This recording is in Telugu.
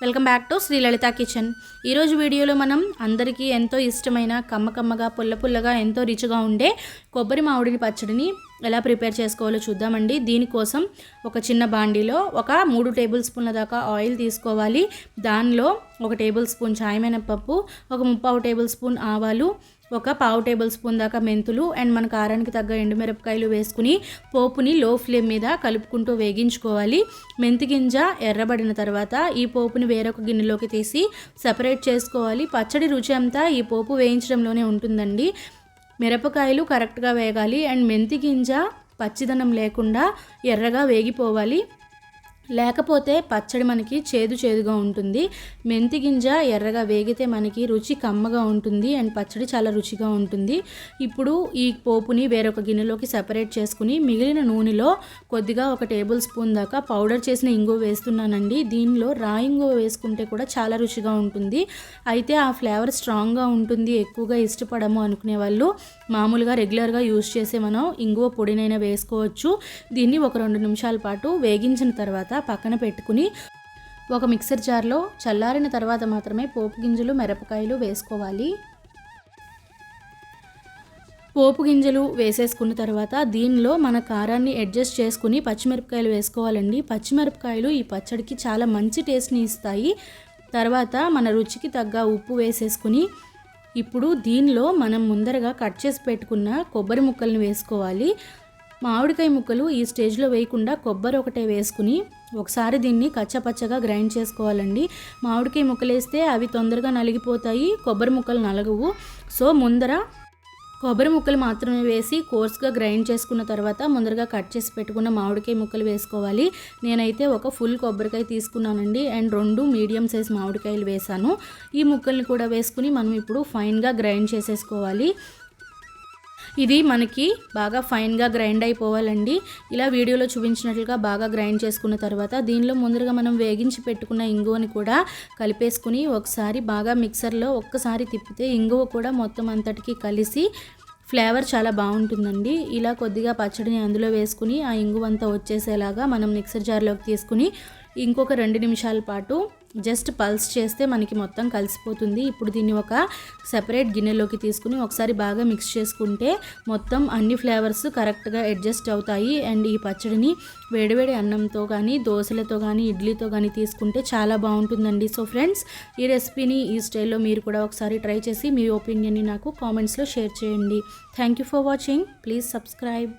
Welcome back to Srilalitha kitchen. ఈరోజు వీడియోలో మనం అందరికీ ఎంతో ఇష్టమైన కమ్మ కమ్మగా పుల్ల పుల్లగా ఎంతో రిచ్గా ఉండే కొబ్బరి మామిడిని పచ్చడిని ఎలా ప్రిపేర్ చేసుకోవాలో చూద్దామండి. దీనికోసం ఒక చిన్న బాండీలో ఒక మూడు టేబుల్ స్పూన్ల దాకా ఆయిల్ తీసుకోవాలి. దానిలో ఒక టేబుల్ స్పూన్ చాయమైన పప్పు ఒక ముప్పావు టేబుల్ స్పూన్ ఆవాలు ఒక పావు టేబుల్ స్పూన్ దాకా మెంతులు అండ్ మన కారానికి తగ్గ ఎండుమిరపకాయలు వేసుకుని పోపుని లో ఫ్లేమ్ మీద కలుపుకుంటూ వేగించుకోవాలి. మెంతి గింజ ఎర్రబడిన తర్వాత ఈ పోపుని వేరొక గిన్నెలోకి తీసి సపరేట్ చేసుకోవాలి. పచ్చడి రుచి అంతా ఈ పోపు వేయించడంలోనే ఉంటుందండి. మిరపకాయలు కరెక్ట్గా వేగాలి. అండ్ మెంతి గింజ పచ్చిదనం లేకుండా ఎర్రగా వేగిపోవాలి. లేకపోతే పచ్చడి మనకి చేదు చేదుగా ఉంటుంది. మెంతి గింజ ఎర్రగా వేగితే మనకి రుచి కమ్మగా ఉంటుంది అండ్ పచ్చడి చాలా రుచిగా ఉంటుంది. ఇప్పుడు ఈ పోపుని వేరొక గిన్నెలోకి సెపరేట్ చేసుకుని మిగిలిన నూనెలో కొద్దిగా ఒక టేబుల్ స్పూన్ దాకా పౌడర్ చేసిన ఇంగువ వేస్తున్నానండి. దీనిలో రా ఇంగువ వేసుకుంటే కూడా చాలా రుచిగా ఉంటుంది. అయితే ఆ ఫ్లేవర్ స్ట్రాంగ్గా ఉంటుంది ఎక్కువగా ఇష్టపడము అనుకునే వాళ్ళు మామూలుగా రెగ్యులర్గా యూజ్ చేసే మనం ఇంగువ పొడినైనా వేసుకోవచ్చు. దీన్ని ఒక రెండు నిమిషాల పాటు వేగించిన తర్వాత పక్కన పెట్టుకుని ఒక మిక్సర్ జార్లో చల్లారిన తర్వాత మాత్రమే పోపు గింజలు మిరపకాయలు వేసుకోవాలి. పోపు గింజలు వేసేసుకున్న తర్వాత దీనిలో మన కారాన్ని అడ్జస్ట్ చేసుకుని పచ్చిమిరపకాయలు వేసుకోవాలండి. పచ్చిమిరపకాయలు ఈ పచ్చడికి చాలా మంచి టేస్ట్ని ఇస్తాయి. తర్వాత మన రుచికి తగ్గ ఉప్పు వేసేసుకుని ఇప్పుడు దీనిలో మనం ముందరగా కట్ చేసి పెట్టుకున్న కొబ్బరి ముక్కల్ని వేసుకోవాలి. మామిడికాయ ముక్కలు ఈ స్టేజ్లో వేయకుండా కొబ్బరి ఒకటే వేసుకుని ఒకసారి దీన్ని కచ్చపచ్చగా గ్రైండ్ చేసుకోవాలండి. మామిడికాయ ముక్కలు వేస్తే అవి తొందరగా నలిగిపోతాయి కొబ్బరి ముక్కలు నలగవు. సో ముందర కొబ్బరి ముక్కలు మాత్రమే వేసి కోర్స్గా గ్రైండ్ చేసుకున్న తర్వాత ముందరగా కట్ చేసి పెట్టుకున్న మామిడికాయ ముక్కలు వేసుకోవాలి. నేనైతే ఒక ఫుల్ కొబ్బరికాయ తీసుకున్నానండి. అండ్ రెండు మీడియం సైజ్ మామిడికాయలు వేసాను ఈ ముక్కల్ని కూడా వేసుకుని మనం ఇప్పుడు ఫైన్గా గ్రైండ్ చేసేసుకోవాలి. ఇది మనకి బాగా ఫైన్గా గ్రైండ్ అయిపోవాలండి. ఇలా వీడియోలో చూపించినట్లుగా బాగా గ్రైండ్ చేసుకున్న తర్వాత దీనిలో ముందరగా మనం వేగించి పెట్టుకున్న ఇంగువని కూడా కలిపేసుకుని ఒకసారి బాగా మిక్సర్లో ఒక్కసారి తిప్పితే ఇంగువ కూడా మొత్తం అంతటికి కలిసి ఫ్లేవర్ చాలా బాగుంటుందండి. ఇలా కొద్దిగా పచ్చడిని అందులో వేసుకుని ఆ ఇంగువంతా వచ్చేసేలాగా మనం మిక్సర్ జార్లోకి తీసుకుని ఇంకొక రెండు నిమిషాల పాటు జస్ట్ పల్స్ చేస్తే మనకి మొత్తం కలిసిపోతుంది. ఇప్పుడు దీన్ని ఒక సెపరేట్ గిన్నెలోకి తీసుకుని ఒకసారి బాగా మిక్స్ చేసుకుంటే మొత్తం అన్ని ఫ్లేవర్స్ కరెక్ట్గా అడ్జస్ట్ అవుతాయి. అండ్ ఈ పచ్చడిని వేడివేడి అన్నంతో కానీ దోశలతో కానీ ఇడ్లీతో కానీ తీసుకుంటే చాలా బాగుంటుందండి. సో ఫ్రెండ్స్ ఈ రెసిపీని ఈ స్టైల్లో మీరు కూడా ఒకసారి ట్రై చేసి మీ ఒపీనియన్ని నాకు కామెంట్స్లో షేర్ చేయండి. Thank you for watching. Please subscribe.